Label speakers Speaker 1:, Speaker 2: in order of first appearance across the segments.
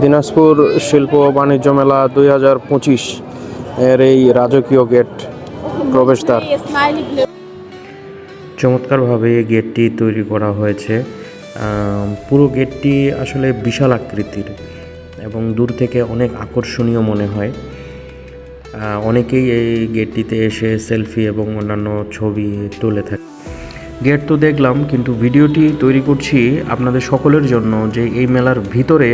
Speaker 1: দিনাজপুর শিল্প বাণিজ্য মেলা দুই হাজার পঁচিশ এর এই রাজকীয় গেট প্রবেশদ্বার। চমৎকারভাবে এই গেটটি তৈরি করা হয়েছে। পুরো গেটটি আসলে বিশাল আকৃতির এবং দূর থেকে অনেক আকর্ষণীয় মনে হয়। অনেকেই এই গেটটিতে এসে সেলফি এবং অন্যান্য ছবি তুলে থাকে গেট তো দেখলাম, কিন্তু ভিডিওটি তৈরি করছি আপনাদের সকলের জন্য যে এই মেলার ভিতরে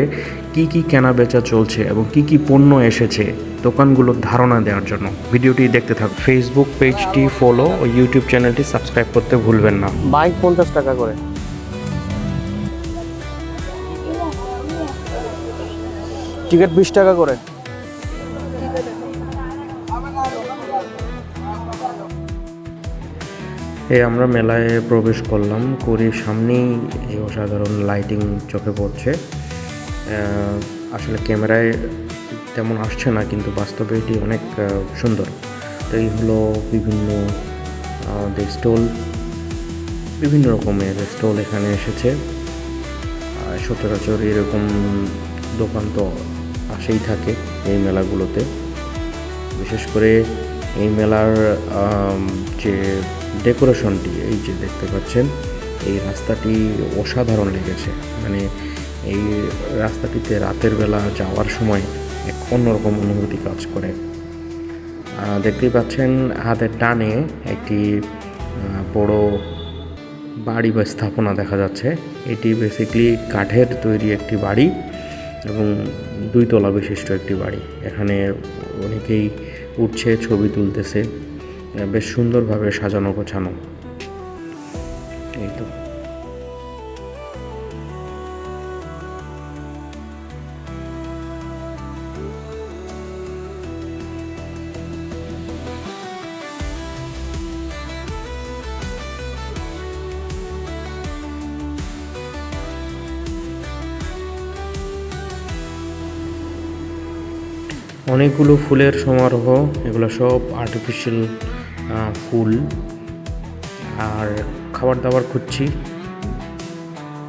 Speaker 1: কি কি কেনা বেচা চলছে এবং কি কি পণ্য এসেছে দোকানগুলোর ধারণা দেওয়ার জন্য। ভিডিওটি দেখতে থাকুন। ফেসবুক পেজটি ফলো ও ইউটিউব চ্যানেলটি সাবস্ক্রাইব করতে ভুলবেন না। বাইক পঞ্চাশ টাকা করে। টিকিট বিশ টাকা করে। এই আমরা মেলায় প্রবেশ করলাম, করে সামনেই এই অসাধারণ লাইটিং চোখে পড়ছে। আসলে ক্যামেরায় তেমন আসছে না, কিন্তু বাস্তবে এটি অনেক সুন্দর। তো এই হলো বিভিন্ন স্টল বিভিন্ন রকমের স্টল এখানে এসেছে। সচরাচর এরকম দোকান তো আসেই থাকে এই মেলাগুলোতে। বিশেষ করে এই মেলার যে ডেকোরেশনটি, এই যে দেখতে পাচ্ছেন, এই রাস্তাটি অসাধারণ লেগেছে। মানে এই রাস্তাটিতে রাতের বেলা যাওয়ার সময় এক অন্যরকম অনুভূতি কাজ করে। দেখতেই পাচ্ছেন, হাতের টানে একটি বড় বাড়ি বা স্থাপনা দেখা যাচ্ছে। এটি বেসিকলি কাঠের তৈরি একটি বাড়ি এবং দুই তলা বিশিষ্ট একটি বাড়ি। এখানে অনেকেই উঠছে ছবি তুলতেছে। বেশ সুন্দরভাবে সাজানো গোছানো। অনেকগুলো ফুলের সমারোহ এগুলো সব আর্টিফিশিয়াল ফুল। আর খাবার দাবার খুঁজছি।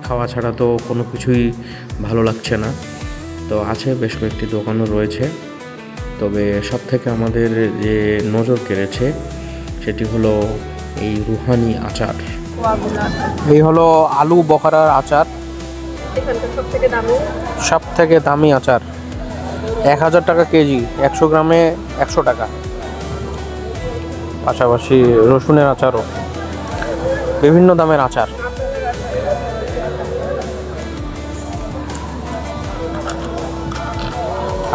Speaker 1: খাওয়া ছাড়া তো কোনো কিছুই ভালো লাগছে না। তো আছে বেশ কয়েকটি দোকানও রয়েছে। তবে সব থেকে আমাদের যে নজর কেড়েছে সেটি হলো এই রুহানি আচার। এই হলো আলু বখারার আচার।
Speaker 2: থেকে দামি?
Speaker 1: সব থেকে দামি আচার। এক হাজার টাকা কেজি একশো গ্রামে একশো টাকা। পাশাপাশি রসুনের আচারও। বিভিন্ন দামের আচার।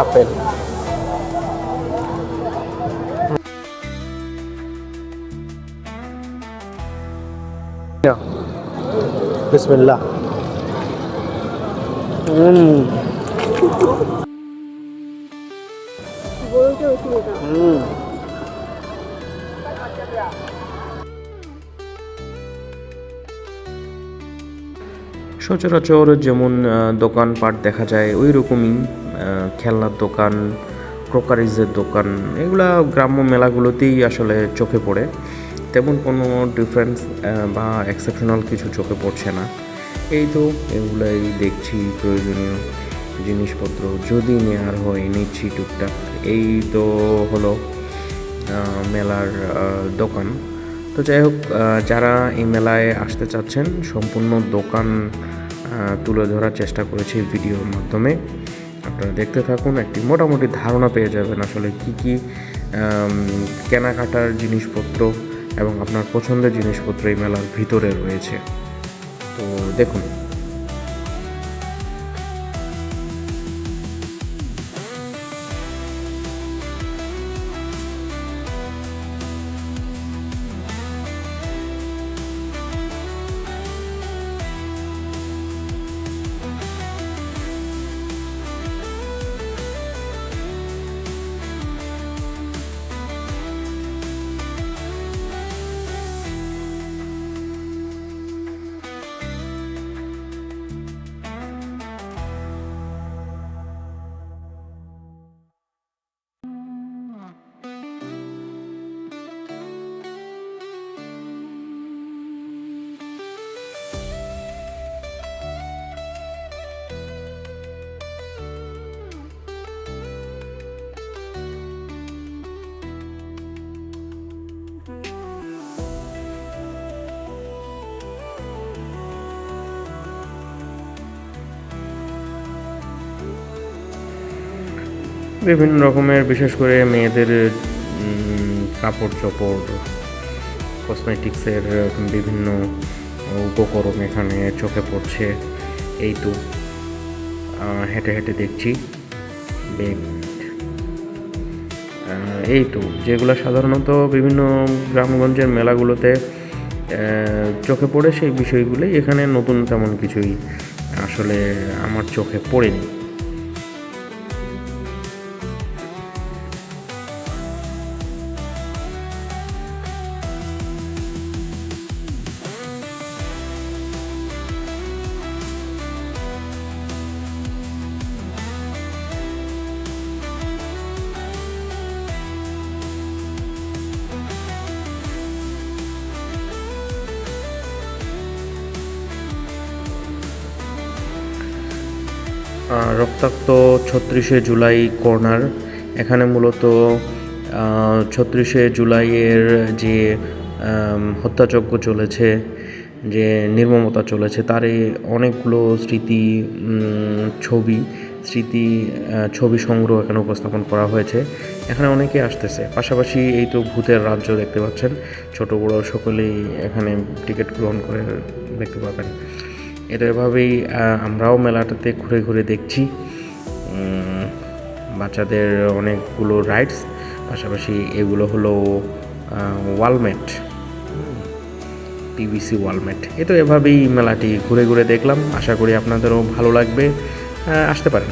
Speaker 1: আপেল। বিসমিল্লাহ। হুম হুম। সচরাচর যেমন দোকানপাট দেখা যায় ওই রকমই খেলনার দোকান ক্রোকারিজের দোকান এগুলা গ্রাম্য মেলাগুলোতেই আসলে চোখে পড়ে। তেমন কোনো ডিফারেন্স বা এক্সেপশনাল কিছু চোখে পড়ছে না। এই তো এগুলাই দেখছি প্রয়োজনীয়। জিনিসপত্র যদি নেওয়ার হয় নিচ্ছি টুকটাক। এই তো হলো মেলার দোকান। তো যাই হোক যারা এই মেলায় আসতে চাচ্ছেন, সম্পূর্ণ দোকান তুলে ধরার চেষ্টা করেছি ভিডিওর মাধ্যমে। আপনারা দেখতে থাকুন, একটি মোটামুটি ধারণা পেয়ে যাবেন আসলে কি কি কেনাকাটার জিনিসপত্র এবং আপনার পছন্দের জিনিসপত্র এই মেলার ভিতরে রয়েছে। তো দেখুন বিভিন্ন রকমের, বিশেষ করে মেয়েদের কাপড় চোপড় কসমেটিক্সের বিভিন্ন উপকরণ এখানে চোখে পড়ছে। এই তো হেঁটে হেঁটে দেখছি। এই তো, যেগুলো সাধারণত বিভিন্ন গ্রামগঞ্জের মেলাগুলোতে চোখে পড়ে সেই বিষয়গুলোই এখানে নতুন তেমন কিছুই আসলে আমার চোখে পড়েনি। রক্তাক্ত ছত্রিশে জুলাই কর্নার। এখানে মূলত ছত্রিশে জুলাইয়ের যে হত্যাযজ্ঞ চলেছে, যে নির্মমতা চলেছে, তারই অনেকগুলো স্মৃতি ছবি স্মৃতি ছবি সংগ্রহ এখানে উপস্থাপন করা হয়েছে। এখানে অনেকে আসতেছে। পাশাপাশি এই তো ভূতের রাজ্য দেখতে পাচ্ছেন। ছোট বড় সকলেই এখানে টিকিট গ্রহণ করে দেখতে পাবেন। এটা এভাবেই আমরাও মেলাটাতে ঘুরে ঘুরে দেখছি। বাচ্চাদের অনেকগুলো রাইডস পাশাপাশি এগুলো হলো ওয়ালমেট। PVC wall mat. এ তো এভাবেই মেলাটি ঘুরে ঘুরে দেখলাম। আশা করি আপনাদেরও ভালো লাগবে। আসতে পারেন।